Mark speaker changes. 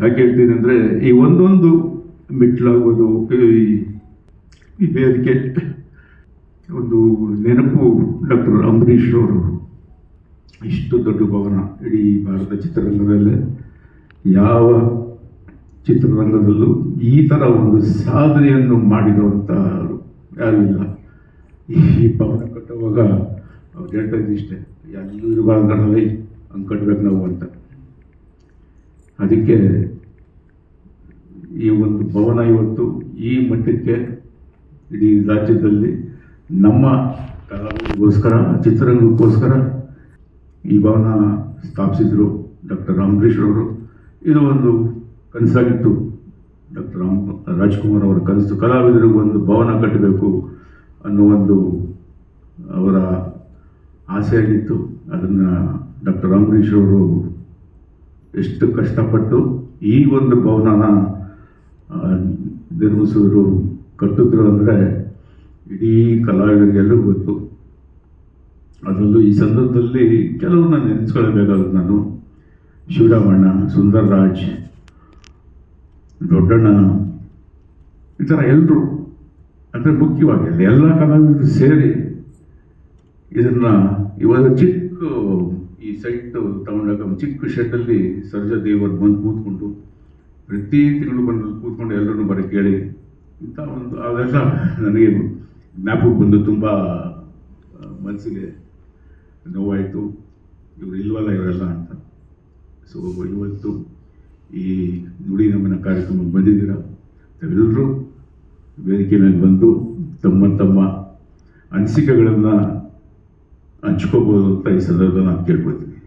Speaker 1: ಯಾಕೆ ಹೇಳ್ತೀನಿ ಅಂದರೆ ಈ ಒಂದೊಂದು ಮೆಟ್ಲಾಗೋದು, ಈ ವೇದಿಕೆ, ಒಂದು ನೆನಪು ಡಾಕ್ಟರ್ ಅಂಬರೀಷ್ ಅವರು ಇಷ್ಟು ದೊಡ್ಡ ಭವನ ಇಡೀ ಭಾರತ ಚಿತ್ರರಂಗದಲ್ಲೇ, ಯಾವ ಚಿತ್ರರಂಗದಲ್ಲೂ ಈ ಥರ ಒಂದು ಸಾಧನೆಯನ್ನು ಮಾಡಿರುವಂಥ ಯಾರೂ? ಇಲ್ಲ ಈ ಭವನ ಕಟ್ಟುವಾಗ ಅವ್ರು ಹೇಳ್ತಾ ಇದ್ದಿಷ್ಟೇ, ಎಲ್ಲೂ ಇರಬಾರ್ದು ಹಂಗೆ ಕಟ್ಟಬೇಕು ನಾವು ಅಂತ. ಅದಕ್ಕೆ ಈ ಒಂದು ಭವನ ಇವತ್ತು ಈ ಮಟ್ಟಕ್ಕೆ ಇಡೀ ರಾಜ್ಯದಲ್ಲಿ ನಮ್ಮ ಕಲಾವಿದರಿಗೋಸ್ಕರ, ಚಿತ್ರರಂಗಕ್ಕೋಸ್ಕರ ಈ ಭವನ ಸ್ಥಾಪಿಸಿದರು ಡಾಕ್ಟರ್ ಅವರು. ಇದು ಒಂದು ಕನಸಾಗಿತ್ತು. ಡಾಕ್ಟರ್ ರಾಮ್, ರಾಜ್ಕುಮಾರ್ ಅವರ ಕನಸು. ಕಲಾವಿದರಿಗೆ ಒಂದು ಭವನ ಕಟ್ಟಬೇಕು ಅನ್ನೋ ಒಂದು ಅವರ ಆಸೆಯಾಗಿತ್ತು ಅದನ್ನು ಡಾಕ್ಟರ್ ಅವರು ಎಷ್ಟು ಕಷ್ಟಪಟ್ಟು ಈ ಒಂದು ಭವನನ ನಿರ್ಮಿಸಿದ್ರು ಕಟ್ಟಿದ್ರು ಅಂದರೆ ಇಡೀ ಕಲಾವಿದರಿಗೆಲ್ಲರೂ ಗೊತ್ತು. ಅದರಲ್ಲೂ ಈ ಸಂದರ್ಭದಲ್ಲಿ ಕೆಲವ್ರನ್ನ ನೆನೆಸ್ಕೊಳ್ಬೇಕಾಗುತ್ತೆ ನಾನು. ಶಿವರಾಮಣ್ಣ ಸುಂದರ್ ರಾಜ್ ದೊಡ್ಡಣ್ಣ, ಈ ಥರ ಎಲ್ಲರೂ ಅಂದರೆ ಮುಖ್ಯವಾಗಿ ಎಲ್ಲ ಕಲಾವಿದರು ಸೇರಿ ಇದನ್ನು ಇವಾಗ ಚಿಕ್ಕ ಈ ಸೈಟ್ ತಗೊಂಡಾಗ ಒಂದು ಚಿಕ್ಕ ಶೆಡ್ಡಲ್ಲಿ ಸರ್ಜಾ ದೇವರು ಬಂದು ಕೂತ್ಕೊಂಡು ಪ್ರತಿ ತಿಂಗಳು ಬಂದು ಕೂತ್ಕೊಂಡು ಎಲ್ಲರನ್ನು ಬರೀ ಕೇಳಿ ಇಂಥ ಒಂದು ಅದೆಲ್ಲ ನನಗೆ ಜ್ಞಾಪಕ ಬಂದು ತುಂಬ ಮನಸ್ಸಿಗೆ ನೋವಾಯಿತು. ಇವರು ಇಲ್ವಲ್ಲ ಇವರೆಲ್ಲ ಅಂತ. ಸೊ ಇವತ್ತು ಈ ನುಡಿ ನಮನ ಕಾರ್ಯಕ್ರಮಕ್ಕೆ ಬಂದಿದ್ದೀರ? ಎಲ್ಲರೂ ವೇದಿಕೆ ಮೇಲೆ ಬಂದು ತಮ್ಮ ತಮ್ಮ ಅನಿಸಿಕೆಗಳನ್ನು ಹಂಚ್ಕೋಬೋದು ಅಂತ ಈ ಸಂದರ್ಭದಲ್ಲಿ ನಾನು ಕೇಳ್ಕೊತೀನಿ